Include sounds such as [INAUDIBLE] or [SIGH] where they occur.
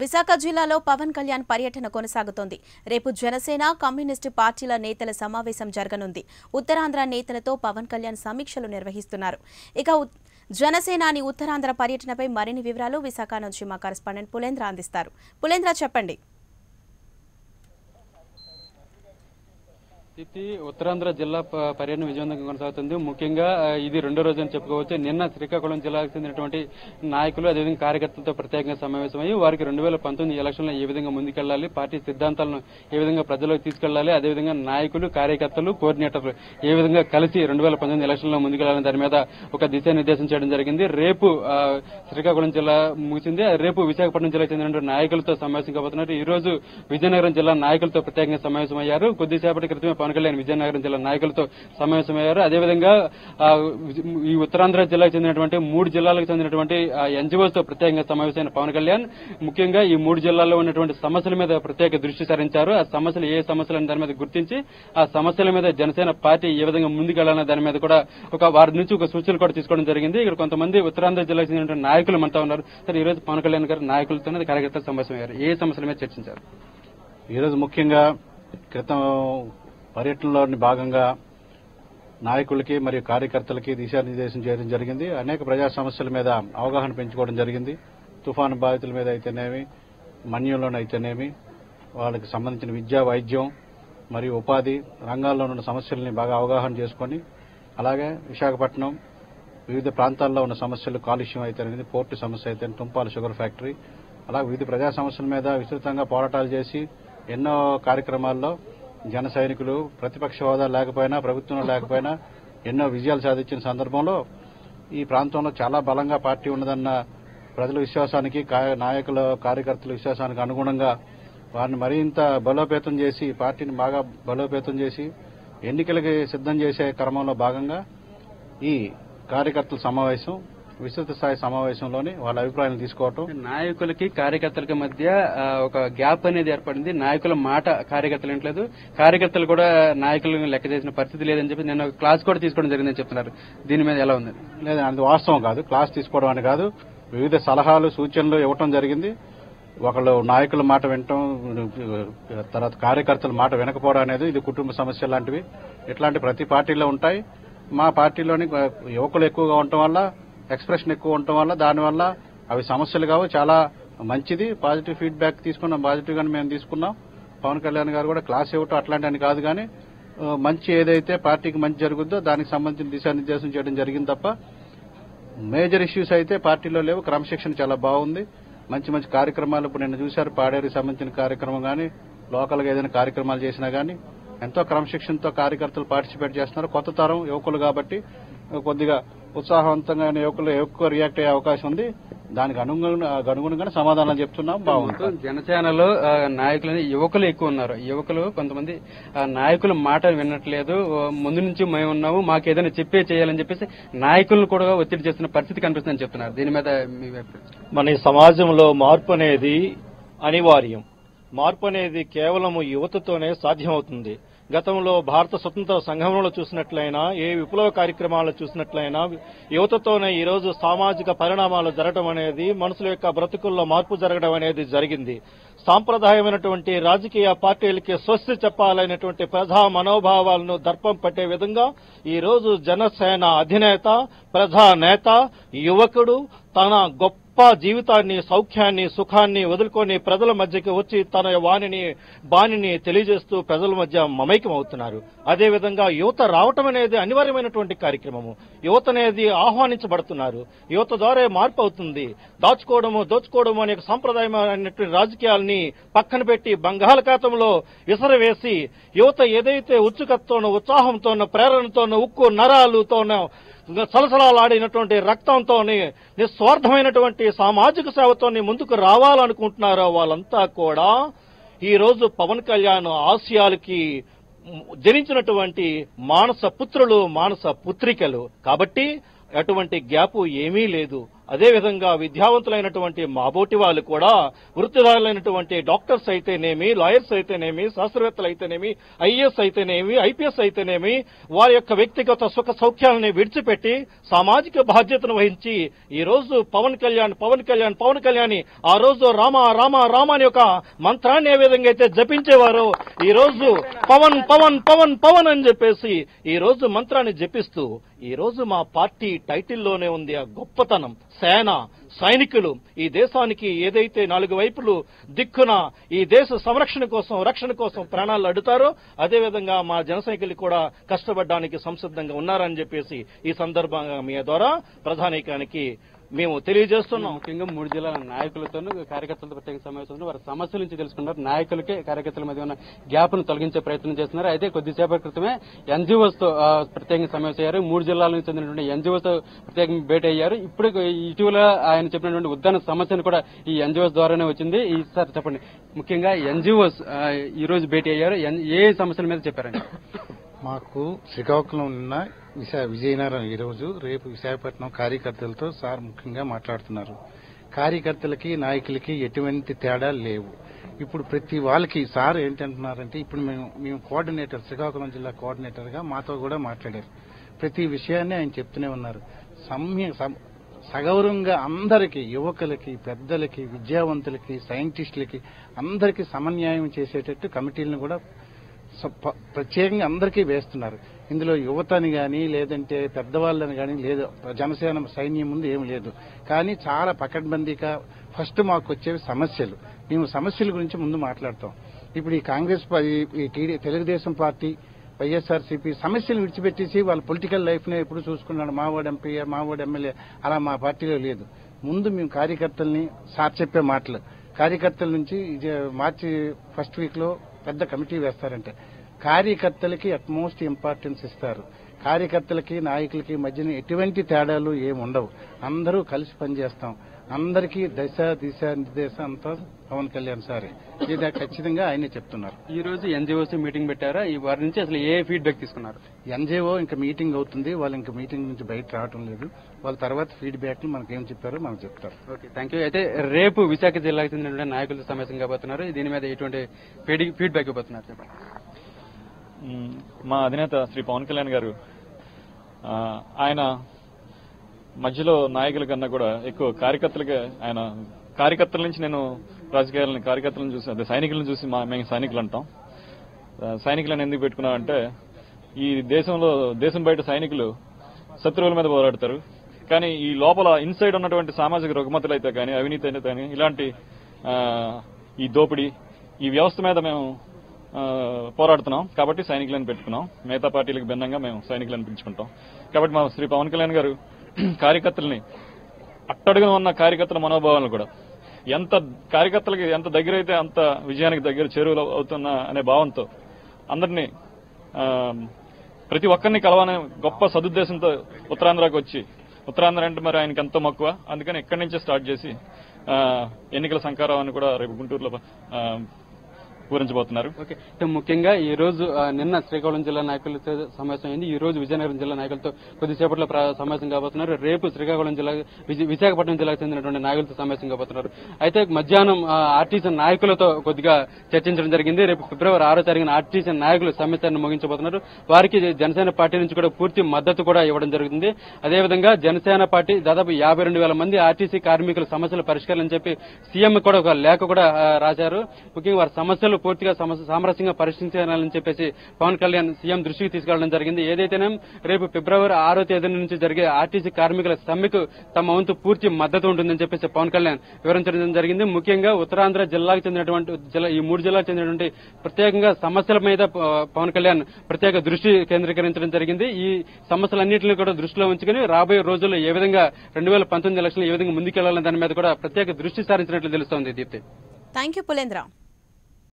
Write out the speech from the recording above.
విశాఖ జిల్లాలో పవన్ కళ్యాణ్ పర్యటన కొనసాగుతోంది. రేపు జనసేన కమ్యూనిస్టు పార్టీల నేతల సమావేశం జరగనుంది. ఉత్తరాంధ్ర నేతలతో పవన్ కళ్యాణ్ సమీక్షలు నిర్వహిస్తున్నారు. ఇక జనసేనాని ఉత్తరాంధ్ర పర్యటనపై మరిన్ని వివరాలు విశాఖ నుంచి మా కరెస్పాండెంట్ పులేంద్ర అందిస్తారు. పులేంద్ర చెప్పండి. ఇది ఉత్తరాంధ్ర జిల్లా పర్యటన విజయవంతంగా కొనసాగుతుంది. ముఖ్యంగా ఇది రెండో రోజు అని చెప్పుకోవచ్చు. నిన్న శ్రీకాకుళం జిల్లాకు చెందినటువంటి నాయకులు అదేవిధంగా కార్యకర్తలతో ప్రత్యేకంగా సమావేశమయ్యి వారికి రెండు వేల పంతొమ్మిది ఎలక్షన్లో ఏ విధంగా ముందుకెళ్ళాలి పార్టీ సిద్ధాంతాలను ఏ విధంగా ప్రజల్లోకి తీసుకెళ్ళాలి అదేవిధంగా నాయకులు కార్యకర్తలు కోఆర్డినేటర్లు ఏ విధంగా కలిసి రెండు వేల పంతొమ్మిది ఎలక్షన్లో ముందుకెళ్ళాలని దాని మీద ఒక దిశానిర్దేశం చేయడం జరిగింది. రేపు శ్రీకాకుళం జిల్లా ముగిసింది. రేపు విశాఖపట్నం జిల్లాకు చెందినటువంటి నాయకులతో సమావేశం కాబోతున్నారు. ఈ రోజు విజయనగరం జిల్లా నాయకులతో ప్రత్యేకంగా సమావేశమయ్యారు. కొద్దిసేపటి క్రితమే పవన్ కళ్యాణ్ విజయనగరం జిల్లా నాయకులతో సమావేశమయ్యారు. అదేవిధంగా ఈ ఉత్తరాంధ్ర జిల్లాకు చెందినటువంటి మూడు జిల్లాలకు చెందినటువంటి ఎన్జిఓస్తో ప్రత్యేకంగా సమావేశమైన పవన్ కళ్యాణ్. ముఖ్యంగా ఈ మూడు జిల్లాల్లో ఉన్నటువంటి సమస్యల మీద ప్రత్యేక దృష్టి సారించారు. ఆ సమస్యలు ఏ సమస్యలు అనే దాని మీద గుర్తించి ఆ సమస్యల మీద జనసేన పార్టీ ఏ విధంగా ముందుకెళ్ళాలనే దాని మీద కూడా ఒక వారి నుంచి ఒక సూచనలు కూడా తీసుకోవడం జరిగింది. ఇక్కడ కొంతమంది ఉత్తరాంధ్ర జిల్లాకు చెందినటువంటి నాయకులు మనతో ఉన్నారు. సరే ఈ రోజు పవన్ కళ్యాణ్ గారు నాయకులతో కార్యకర్తలు సమావేశమయ్యారు. ఏ సమస్యల మీద చర్చించారు? ఈరోజు ముఖ్యంగా క్రితం పర్యటనలోని భాగంగా నాయకులకి మరియు కార్యకర్తలకి దిశానిర్దేశం చేయడం జరిగింది. అనేక ప్రజా సమస్యల మీద అవగాహన పెంచుకోవడం జరిగింది. తుఫాను బాధితుల మీద అయితేనేమి మన్యంలోనైతేనేమి వాళ్ళకి సంబంధించిన విద్యా వైద్యం మరియు ఉపాధి రంగాల్లో ఉన్న సమస్యల్ని బాగా అవగాహన చేసుకొని అలాగే విశాఖపట్నం వివిధ ప్రాంతాల్లో ఉన్న సమస్యలు కాలుష్యం అయితేనేది పోర్టు సమస్య అయితే తుంపాల షుగర్ ఫ్యాక్టరీ అలా వివిధ ప్రజా సమస్యల మీద విస్తృతంగా పోరాటాలు చేసి ఎన్నో కార్యక్రమాల్లో జన సైనికులు ప్రతిపక్ష హోదా లేకపోయినా ప్రభుత్వంలో లేకపోయినా ఎన్నో విజయాలు సాధించిన సందర్భంలో ఈ ప్రాంతంలో చాలా బలంగా పార్టీ ఉన్నదన్న ప్రజల విశ్వాసానికి నాయకుల కార్యకర్తల విశ్వాసానికి అనుగుణంగా వారిని మరింత బలోపేతం చేసి పార్టీని బాగా బలోపేతం చేసి ఎన్నికలకి సిద్ధం చేసే క్రమంలో భాగంగా ఈ కార్యకర్తల సమావేశం విస్తృత స్థాయి సమావేశంలోని వాళ్ళ అభిప్రాయాలు తీసుకోవటం. నాయకులకి కార్యకర్తలకి మధ్య ఒక గ్యాప్ అనేది ఏర్పడింది. నాయకుల మాట కార్యకర్తలు వినట్లేదు. కార్యకర్తలు కూడా నాయకులను లెక్క చేసిన పరిస్థితి లేదని చెప్పి నేను క్లాస్ కూడా తీసుకోవడం జరిగిందని చెప్తున్నారు. దీని మీద ఎలా ఉంది? లేదా అది వాస్తవం కాదు. క్లాస్ తీసుకోవడం అని కాదు. వివిధ సలహాలు సూచనలు ఇవ్వటం జరిగింది. ఒకళ్ళు నాయకుల మాట వినటం తర్వాత కార్యకర్తల మాట వినకపోవడం అనేది ఇది కుటుంబ సమస్య లాంటివి. ఇట్లాంటి ప్రతి పార్టీలో ఉంటాయి. మా పార్టీలోని యువకులు ఎక్కువగా ఉండటం వల్ల ఎక్స్ప్రెషన్ ఎక్కువ ఉండటం వల్ల దానివల్ల అవి సమస్యలు కావు. చాలా మంచిది. పాజిటివ్ ఫీడ్బ్యాక్ తీసుకున్నాం. పాజిటివ్ గానే మేము తీసుకున్నాం. పవన్ కళ్యాణ్ గారు కూడా క్లాస్ ఇవ్వటం అట్లాంటి అని కాదు కానీ మంచి ఏదైతే పార్టీకి మంచి జరుగుద్దో దానికి సంబంధించిన దిశానిర్దేశం చేయడం జరిగింది తప్ప మేజర్ ఇష్యూస్ అయితే పార్టీలో లేవు. క్రమశిక్షణ చాలా బాగుంది. మంచి మంచి కార్యక్రమాలు ఇప్పుడు నిన్న చూశారు. పాడేరుకి సంబంధించిన కార్యక్రమం కానీ లోకల్గా ఏదైనా కార్యక్రమాలు చేసినా కానీ ఎంతో క్రమశిక్షణతో కార్యకర్తలు పార్టిసిపేట్ చేస్తున్నారు. కొత్త తరం యువకులు కాబట్టి కొద్దిగా ఉత్సాహవంతంగా యువకులు ఎక్కువ రియాక్ట్ అయ్యే అవకాశం ఉంది. దానికి అనుగుణ అనుగుణంగానే సమాధానం చెప్తున్నాం. బాగుంది. జనసేనలో ఆ, నాయకులని యువకులు ఎక్కువ ఉన్నారు. యువకులు కొంతమంది నాయకుల మాట వినట్లేదు. ముందు నుంచి మేము ఉన్నాము మాకు ఏదైనా చెప్పే చేయాలని చెప్పేసి నాయకులను కూడా ఒత్తిడి చేస్తున్న పరిస్థితి కనిపిస్తుందని చెప్తున్నారు. దీని మీద? మన సమాజంలో మార్పు అనేది అనివార్యం. మార్పు అనేది కేవలం యువతతోనే సాధ్యమవుతుంది. గతంలో భారత స్వతంత్ర సంఘంలో చూసినట్లయినా ఏ విప్లవ కార్యక్రమాలు చూసినట్లయినా యువతతోనే ఈ రోజు సామాజిక పరిణామాలు జరగడం అనేది మనుషుల యొక్క బ్రతుకుల్లో మార్పు జరగడం అనేది జరిగింది. సాంప్రదాయమైనటువంటి రాజకీయ పార్టీలకి స్వస్తి చెప్పాలనేటువంటి ప్రజా మనోభావాలను దర్పం పట్టే విధంగా ఈ రోజు జనసేన అధినేత ప్రజా నేత యువకుడు తన గొప్ప జీవితాన్ని సౌఖ్యాన్ని సుఖాన్ని వదులుకొని ప్రజల మధ్యకి వచ్చి తన వాణిని బాణిని తెలియజేస్తూ ప్రజల మధ్య మమైకం అవుతున్నారు అదేవిధంగా యువత రావటం అనేది అనివార్యమైనటువంటి కార్యక్రమము. యువత అనేది ఆహ్వానించబడుతున్నారు. యువత ద్వారా మార్పు అవుతుంది. దాచుకోవడము దోచుకోవడము అనే సాంప్రదాయమైనటువంటి రాజకీయాల్ని పక్కన పెట్టి బంగాళాఖాతంలో విసరవేసి యువత ఏదైతే ఉత్సుకతతోనో ఉత్సాహంతోనో ప్రేరణతోనో ఉక్కు నరాలుతోనో సలసలాడినటువంటి రక్తంతో నిస్వార్థమైనటువంటి సామాజిక సేవతోని ముందుకు రావాలనుకుంటున్నారో వాళ్ళంతా కూడా ఈ రోజు పవన్ కళ్యాణ్ ఆశయాలకి జనించినటువంటి మానస పుత్రులు మానస పుత్రికలు. కాబట్టి అటువంటి గ్యాప్ ఏమీ లేదు. అదేవిధంగా విద్యావంతులైనటువంటి మాబోటి వాళ్ళు కూడా వృత్తిదారులైనటువంటి డాక్టర్స్ అయితేనేమి లాయర్స్ అయితేనేమి శాస్త్రవేత్తలు అయితేనేమి ఐఏఎస్ అయితేనేమి ఐపీఎస్ అయితేనేమి వారి యొక్క వ్యక్తిగత సుఖ సౌఖ్యాలని విడిచిపెట్టి సామాజిక బాధ్యతను వహించి ఈ రోజు పవన్ కళ్యాణ్ పవన్ కళ్యాణ్ పవన్ కళ్యాణ్ ఆ రోజు రామ రామ రామ అనే ఒక మంత్రాన్ని ఏ విధంగా అయితే జపించేవారో ఈ రోజు పవన్ పవన్ పవన్ పవన్ అని చెప్పేసి ఈ రోజు మంత్రాన్ని జపిస్తూ ఈ రోజు మా పార్టీ టైటిల్లోనే ఉంది ఆ గొప్పతనం. సేన సైనికులు ఈ దేశానికి ఏదైతే నాలుగు వైపులు దిక్కున ఈ దేశ సంరక్షణ కోసం రక్షణ కోసం ప్రాణాలు అడుతారో అదేవిధంగా మా జనసైనికులు కూడా కష్టపడడానికి సంసిద్ధంగా ఉన్నారని చెప్పేసి ఈ సందర్భంగా మీ ద్వారా ప్రధానికానికి మేము తెలియజేస్తున్నాం. ముఖ్యంగా మూడు జిల్లాల నాయకులతోనూ కార్యకర్తలతో ప్రత్యేక సమావేశంలో వారి సమస్యల నుంచి తెలుసుకున్నారు. నాయకులకే కార్యకర్తల మధ్య ఉన్న గ్యాప్ను తొలగించే ప్రయత్నం చేస్తున్నారు. అయితే కొద్దిసేపటి క్రితమే ఎన్జిఓస్తో ప్రత్యేకంగా సమావేశం అయ్యారు మూడు జిల్లాల నుంచి చెందినటువంటి ఎన్జిఓస్తో ప్రత్యేకంగా భేటీ అయ్యారు ఇప్పుడు ఇటీవల ఆయన చెప్పినటువంటి ఉద్దాన సమస్యను కూడా ఈ ఎన్జిఓస్ ద్వారానే వచ్చింది. ఈ సార్ చెప్పండి. ముఖ్యంగా ఎన్జిఓస్ ఈ రోజు భేటీ అయ్యారు. ఎన్- ఏ సమస్యల మీద చెప్పారండి? మాకు శ్రీకాకుళం నిన్న విశా విజయనగరం ఈరోజు రేపు విశాఖపట్నం కార్యకర్తలతో సార్ ముఖ్యంగా మాట్లాడుతున్నారు. కార్యకర్తలకి నాయకులకి ఎటువంటి తేడా లేవు. ఇప్పుడు ప్రతి వాళ్ళకి సార్ ఏంటంటున్నారంటే ఇప్పుడు మేము మేము కోఆర్డినేటర్ శ్రీకాకుళం జిల్లా కోఆర్డినేటర్గా మాతో కూడా మాట్లాడారు. ప్రతి విషయాన్ని ఆయన చెప్తూనే ఉన్నారు. సమ్య సం- సగౌరవంగా అందరికీ యువకులకి పెద్దలకి విద్యావంతులకి సైంటిస్టులకి అందరికీ సమన్యాయం చేసేటట్టు కమిటీలను కూడా ప్రత్యేకంగా అందరికీ వేస్తున్నారు. ఇందులో యువతని కానీ లేదంటే పెద్దవాళ్ళని కానీ లేదు. జనసేన సైన్యం ముందు ఏం లేదు. కానీ చాలా పకడ్బందీగా ఫస్ట్ మాకు వచ్చేవి సమస్యలు. మేము సమస్యల గురించి ముందు మాట్లాడతాం. ఇప్పుడు ఈ కాంగ్రెస్ ఈ- తెలుగుదేశం పార్టీ వైఎస్ఆర్సీపీ సమస్యలు విడిచిపెట్టేసి వాళ్ళ పొలిటికల్ లైఫ్నే ఎప్పుడు చూసుకున్నాడు. మావాడు ఎంపీ మావాడు ఎమ్మెల్యే. అలా మా పార్టీలో లేదు. ముందు మేము కార్యకర్తల్ని సార్ చెప్పే మాటలు. కార్యకర్తల నుంచి ఇది మార్చి ఫస్ట్ వీక్లో పెద్ద కమిటీ వేస్తారంటే. కార్యకర్తలకి అట్మోస్ట్ ఇంపార్టెన్స్ ఇస్తారు. కార్యకర్తలకి నాయకులకి మధ్యన ఎటువంటి తేడాలు ఏమి ఉండవు. అందరూ కలిసి పనిచేస్తాం. అందరికీ దశ దిశ నిర్దేశం అంతా పవన్ కళ్యాణ్ సారే. ఇది ఖచ్చితంగా ఆయనే చెప్తున్నారు. ఈ రోజు ఎన్జిఓస్ మీటింగ్ పెట్టారా? ఈ వారి నుంచి అసలు ఏ ఫీడ్బ్యాక్ తీసుకున్నారు? ఎన్జేఓ ఇంకా మీటింగ్ అవుతుంది. వాళ్ళు ఇంకా మీటింగ్ నుంచి బయట రావటం లేదు. వాళ్ళ తర్వాత ఫీడ్బ్యాక్ మనకి ఏం చెప్పారో మనకు చెప్తారు ఓకే థ్యాంక్ యూ అయితే రేపు విశాఖ జిల్లాకు చెందినటువంటి నాయకులతో సమావేశం కాబోతున్నారు. దీని మీద ఎటువంటి ఫీడ్- ఫీడ్బ్యాక్ ఇవ్వబోతున్నారు? చెప్పండి. మా అధినేత శ్రీ పవన్ కళ్యాణ్ గారు ఆయన మధ్యలో నాయకుల కన్నా కూడా ఎక్కువ కార్యకర్తలుగా ఆయన కార్యకర్తల నుంచి నేను రాజకీయాలను కార్యకర్తలను చూసి అదే సైనికులను చూసి మా మేము సైనికులు అంటాం. సైనికులను ఎందుకు పెట్టుకున్నామంటే ఈ దేశంలో దేశం బయట సైనికులు శత్రువుల మీద పోరాడతారు. కానీ ఈ లోపల ఇన్సైడ్ ఉన్నటువంటి సామాజిక రుగ్మతలు అయితే కానీ అవినీతి అయితే కానీ ఇలాంటి ఈ దోపిడీ ఈ వ్యవస్థ మీద మేము పోరాడుతున్నాం. కాబట్టి సైనికులను పెట్టుకున్నాం. మిగతా పార్టీలకు భిన్నంగా మేము సైనికులను పిలుచుకుంటాం. కాబట్టి మా శ్రీ పవన్ కళ్యాణ్ గారు [CLEARS THROAT] కార్యకర్తల్ని అట్టడుగున ఉన్న కార్యకర్తల మనోభావాలను కూడా ఎంత కార్యకర్తలకి ఎంత దగ్గర అయితే అంత విజయానికి దగ్గర చేరువలు అవుతున్నా అనే భావంతో అందరినీ ఆ, ప్రతి ఒక్కరిని కలవాలనే గొప్ప సదుద్దేశంతో ఉత్తరాంధ్రకు వచ్చి ఉత్తరాంధ్ర అంటే మరి ఆయనకి ఎంతో మక్కువ. అందుకని ఇక్కడి నుంచే స్టార్ట్ చేసి ఆ, ఎన్నికల సంకారాన్ని కూడా రేపు గుంటూరులో వివరించబోతున్నారు. పూరించబోతున్నారు ఓకే ముఖ్యంగా ఈ రోజు నిన్న శ్రీకాకుళం జిల్లా నాయకులతో సమావేశం అయింది. ఈ రోజు విజయనగరం జిల్లా నాయకులతో కొద్దిసేపట్లో ప్ర- సమావేశం కాబోతున్నారు. రేపు శ్రీకాకుళం జిల్లా విశాఖపట్నం జిల్లాకు చెందినటువంటి నాయకులతో సమావేశం కాబోతున్నారు. అయితే మధ్యాహ్నం ఆర్టీసీ నాయకులతో కొద్దిగా చర్చించడం జరిగింది. రేపు ఫిబ్రవరి ఆరో తారీఖున ఆర్టీసీ నాయకులు సమ్మెతాన్ని ముగించబోతున్నారు. వారికి జనసేన పార్టీ నుంచి కూడా పూర్తి మద్దతు కూడా ఇవ్వడం జరుగుతుంది. అదేవిధంగా జనసేన పార్టీ దాదాపు యాభై రెండు వేల మంది ఆర్టీసీ కార్మికుల సమస్యలు పరిష్కారాలని చెప్పి సీఎం కూడా ఒక లేఖ కూడా రాశారు. ముఖ్యంగా వారి సమస్యలు పూర్తిగా సామరస్యంగా పరిష్కరించాలని చెప్పేసి పవన్ కళ్యాణ్ సీఎం దృష్టికి తీసుకెళ్ళడం జరిగింది. ఏదైతేనే రేపు ఫిబ్రవరి ఆరో తేదీ నుంచి జరిగే ఆర్టీసీ కార్మికుల సమ్మెకు తమ వంతు పూర్తి మద్దతు ఉంటుందని చెప్పేసి పవన్ కళ్యాణ్ వివరించడం జరిగింది. ముఖ్యంగా ఉత్తరాంధ్ర జిల్లాకు చెందినటువంటి జిల్లా ఈ మూడు జిల్లాకు చెందినటువంటి ప్రత్యేకంగా సమస్యల మీద పవన్ కళ్యాణ్ ప్రత్యేక దృష్టి కేంద్రీకరించడం జరిగింది. ఈ సమస్యలన్నింటినీ కూడా దృష్టిలో ఉంచుకుని రాబోయే రోజుల్లో ఏ విధంగా రెండు వేల పంతొమ్మిది ఎలక్షన్లు ఏ విధంగా ముందుకెళ్ళాలని దాని మీద కూడా ప్రత్యేక దృష్టి సారించినట్లు తెలుస్తోంది దీప్తి. Thank you Pulendra